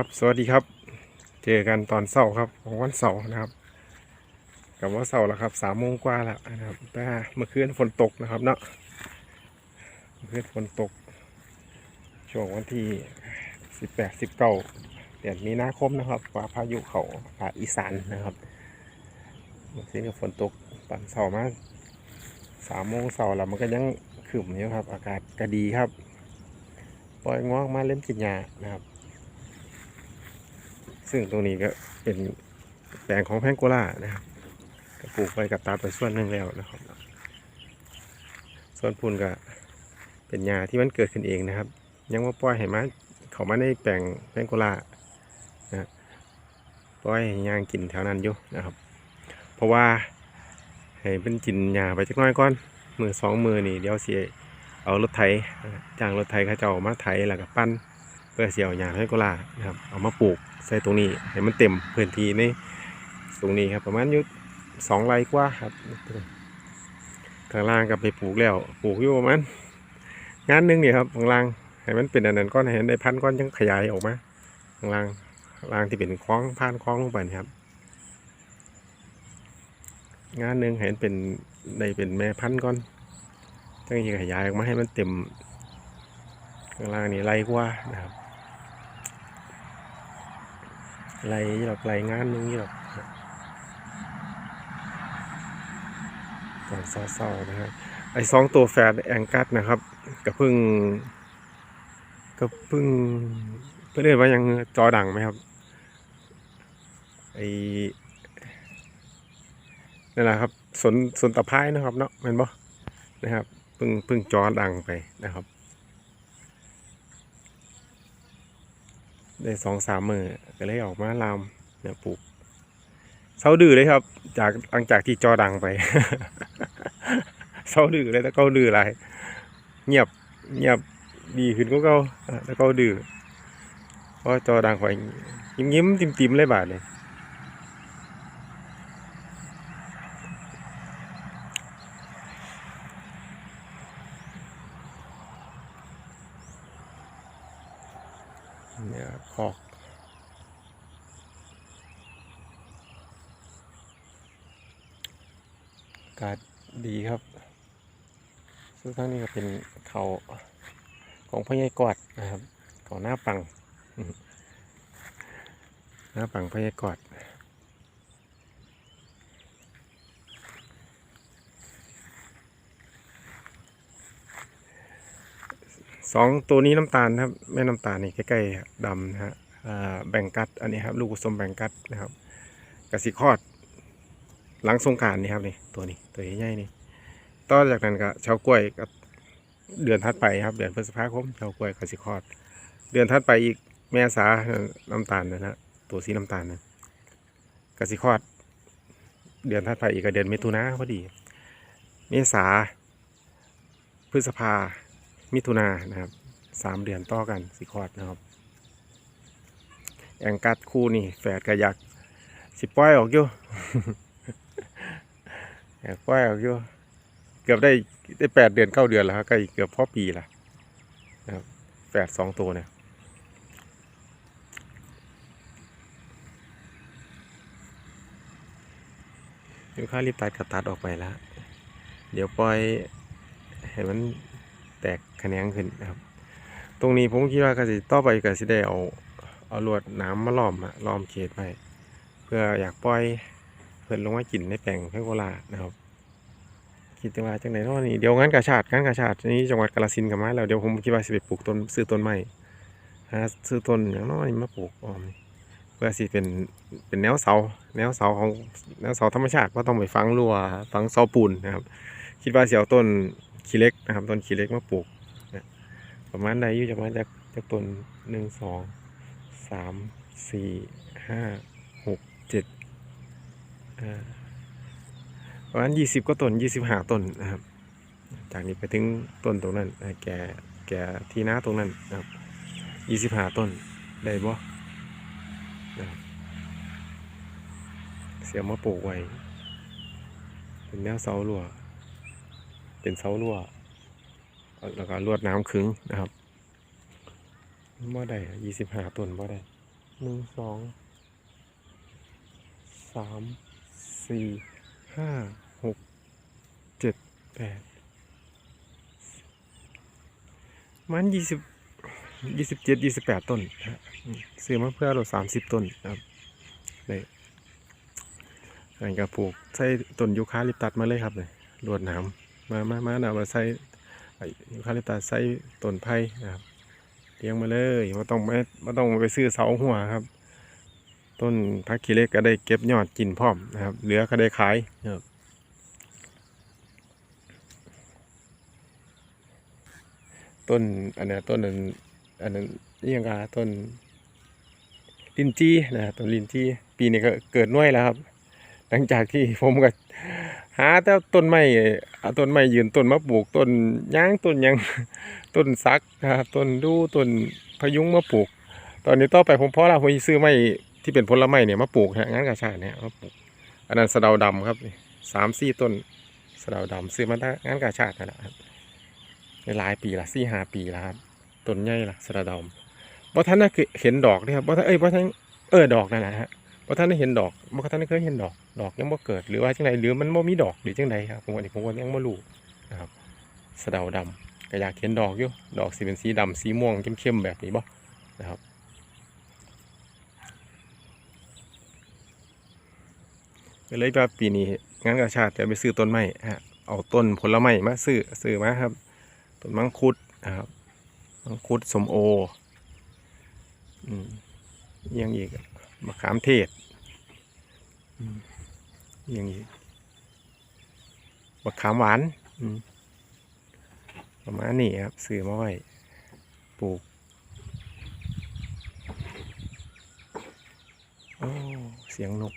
ครับ สวัสดีครับ เจอกันตอนเสาร์ครับ ของวันเสาร์นะครับกับว่าเสาร์แล้วครับสามโมงกว่าแล้วนะครับแต่เมื่อคืนฝนตกนะครับเนาะเมื่อคืนฝนตก ช่วงวันที่สิบแปดสิบเก้าเดือนมีนาคมนะครับว่าพายุเขาภาคอีสานนะครับเมื่อคืนฝนตกตอนเสาร์มาสามโมงเสาร์แล้วมันก็ยังขรึมอยู่ครับ อากาศก็ดีครับ ปล่อยงอกมาเล่นกินยานะครับ ซึ่งตรงนี้ก็เป็นแปลงของแพงโกล่านะครับก็ปลูกไปกับตาไปส่วนหนึ่งแล้วนะครับ ส่วนพูนก็เป็นยาที่มันเกิดขึ้นเองนะครับ ยังว่าปล่อยให้มาเขามาในแปลงแพงโกล่านะปล่อยให้ยางกินแถวนั้นอยู่นะครับ เพราะว่าให้เป็นกินยาไปจักน้อยก่อนมือสองมือนี่เดี๋ยวเสียเอารถไถจ้างรถไถเขาเจ้ามาไถแล้วก็ปั้น พื่อเสียวอย่างให้กุหลาบนะครับเอามาปลูกใส่ตรงนี้ให้มันเต็มพื้นที่ในตรงนี้ครับประมาณอยุสองไร่กว่าครับข้างล่างกับไปปลูกแล้วปลูกอยู่ประมาณงานหนึงเนี่ยครับข้างล่างให้มันเป็นอันนั้นก้อนให้มันได้พันก้อนยังขยายออกมาข้างล่างล่างที่เป็นคล้องผ่านคล้องลงไปครับ งานหนึ่งให้มันเป็นได้เป็นแม่พันก้อนจังจะขยายออกมาให้มันเต็มข้างล่างนี่ไล่กว่านะครับ ไล่หรอกไล่งานนึงนี่หรอกตอนเศร้าๆนะครับไอ้สองตัวแฝดแองกัสนะครับก็เพิ่งก็เพิ่งเพื่อนเรียกว่ายังจอดังไหมครับไอ้นั่นแหละครับสนสนตะไคร้นะครับเนาะแมันบ่นะครับเพิ่งเพิ่งจอดังไปนะครับ ได้สองสามมือก็เลยออกมาลามเนี่ยปลูกเศร้าดื้อเลยครับ จากหลังจากที่จอดังไปเศร้าดื้อเลยแต่ก็ดื้อไรเงียบเงียบดีขึ้นก็เก่าอะแต่ก็ดื้อเพราะจอดังไปยิ้มยิ้มติมติมๆเลยบาทเลย เนี่ยคอกอากาศดีครับซึ่งทั้งนี้ก็เป็นเขาของพญากอดนะครับเขาหน้าปัง หน้าปังพญากอด สองตัวนี้น้ำตาลนะครับ แม่น้ำตาลนี่ใกล้ๆดำนะฮะแบ่งกัดอันนี้ครับ ลูกผสมแบ่งกัดนะครับกสิคอด หลังสงการนี่ครับนี่ตัวนี้ตัวใหญ่ๆนี่ต่อจากนั้นก็ชาวกล้วยกับเดือนถัดไปครับ เดือนพฤษภาคมชาวกล้วยกสิคอด เดือนถัดไปอีกแม่สาน้ำตาลนะฮะตัวสีน้ำตาลนะกสิคอด เดือนถัดไปอีกก็เดือนมิถุนาพอดี เมษาพฤษภา มิถุนานะครับสามเดือนต่อกันสิคลอดนะครับแองกัดคู่นี่แฝดกระยักสิปล่อยออกอยู่อยากปล่อยออกอยู่เกือบได้ได้แปดเดือนเก้าเดือนแล้วครับใกล้เกือบพอปีละนะครับแฝดสองตัวเนี่ยยูค่าลิปตัสก็ตัดออกไปแล้ว เดี๋ยวปล่อยให้มัน ตกแขนงขึ้นนะครับ ตรงนี้ผมคิดว่าก็สิต่อไปก็สิได้เอาเอาลวดน้ำมาล้อมอะล้อมเขตไว้เพื่ออยากปล่อยเพิ่นลงมากินในแปลงแพโกลานะครับคิดว่าจังไหนเนาะนี่เดี๋ยวงานกาชาติงานกาชาตินี้จังหวัดกาฬสินธุ์กับมาแล้วเดี๋ยวผมคิดว่าสิไปปลูกต้นซื้อต้นใหม่หาซื้อต้นอย่างน้อยมาปลูกออมนี่เพื่อสิเป็นเป็นแนวเสา แนวเสาของแนวเสาธรรมชาติว่าต้องไปฝังรั้วฝังเสาปูนนะครับ คิดว่าสิเอาต้น ขี้เล็กนะครับ ต้นขี้เล็กมาปลูกนะประมาณใดอยู่ประมาณจากจากต้นหนึ่งสองสามสี่ห้าหกเจ็ดประมาณยี่สิบก็ต้นยี่สิบห้าต้นนะครับ จากนี้ไปถึงต้นตรงนั้นแก่แก่ที่นาตรงนั้นนะครับยี่สิบห้าต้นได้บ่นะเสียมาปลูกไว้เป็นแนวเสารั้ว เป็นเสารั้วแล้วก็ลวดน้ำขึงนะครับบ่ได้ยี่สิบห้าต้นบ่ได้หนึ่งสองสามสี่ห้าหกเจ็ดแปดมันยี่สิบยี่สิบเจ็ดยี่สิบแปดต้นนะฮะอืมซื้อมาเพื่อเราสามสิบต้นนะครับเลยอันก็ปลูกใส่ต้นยูคาลิปตัสมาเลยครับเลยรวดหนา มามามาเอามาใส่ไอ้ยูคาลิปตัสใส่ต้นไผ่นะครับเลี้ยงมาเลยไม่ต้องไม่ม่ต้องไปซื้อเสาหัวครับ ต้นพักขี้เล็กก็ได้เก็บยอดกินพร้อมนะครับ เหลือก็ได้ขายครับต้นอันนี้ต้นนั้นอันนั้นนี่ยังกาต้นลินจี้นะครับต้นลินจี้ปีนี้ก็เกิดน่วยแล้วครับ หลังจากที่ผมก็ หาแต่ต้นไม้ต้นไม้ยืนต้นมะปลูกต้นยางต้นยังต้นซักนะครับต้นดูต้นพยุงมาปลูก ตอนนี้ต่อไปผมเพาะละผมซื้อไม้ที่เป็นผลไม้เนี่ยมาปลูกนะงานกาชาเนี่ยมาปลูกอันนั้นสะเดาดำครับสามสี่ต้นสะเดาดำซื้อมาได้งานกาชาตินั่นแหละครับในหลายปีละสี่ห้าปีแล้วครับต้นใหญ่ละสะเดาดำบ่ท่านน่ะคือเห็นดอกเนี่ยครับบ่ท่านเอ้ยบ่ท่านเออดอกนั่นแหละฮะ บ่ท่านได้เห็นดอกบ่ท่านได้เคยเห็นดอก ดอกยังบ่เกิด หรือว่าจังไดหรือมันบ่มีดอกหรือจังไดครับผมว่านี่ผมก็ยังบ่รู้นะครับสะเดาดำก็อยากเห็นดอกอยู่ ดอกสีเป็นสีดำสีม่วงเข้มๆแบบนี้บ่นะครับ เลยว่าปีนี้งานกาชาติจะไปซื้อต้นไม้ฮะ เอาต้นผลไม้มาซื้อซื้อมาครับ ต้นมังคุดนะครับ มังคุดสมโอ อืมยังอีก มะขามเทศอย่างนี้มะขามหวานประมาณนี้ครับซื้อมาไว้ปลูกโอ้เสียงนก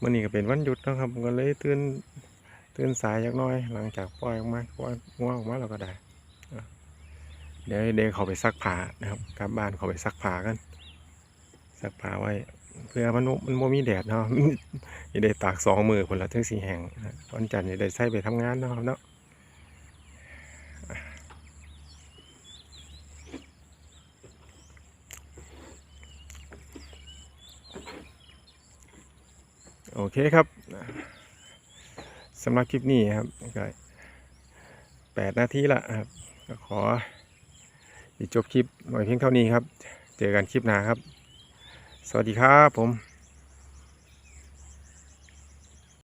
มื่อนี้ก็เป็นวันหยุดนะครับก็เลยตื่นตื่นสายจักหน้อย หลังจากปล่อยออกมาปล่อยง่วงออกมาเราก็ได้เดี๋ยวเดี๋ยวเขาไปซักผ้านะครับกลับบ้านเขาไปซักผ้ากันซักผ้าไว้ เพื่อมันมันโมมีแดดเนาะอย่าได้ตากสองมือคนละถึงสี่แห่งวันจันทร์อย่าได้ใส่ไปทำงานเนาะครับเนาะ โอเคครับสำหรับคลิปนี้ครับก็แปดนาทีละครับขอจบคลิปหน่อยเพียงเท่านี้ครับ เจอกันคลิปหน้าครับ สวัสดีครับผม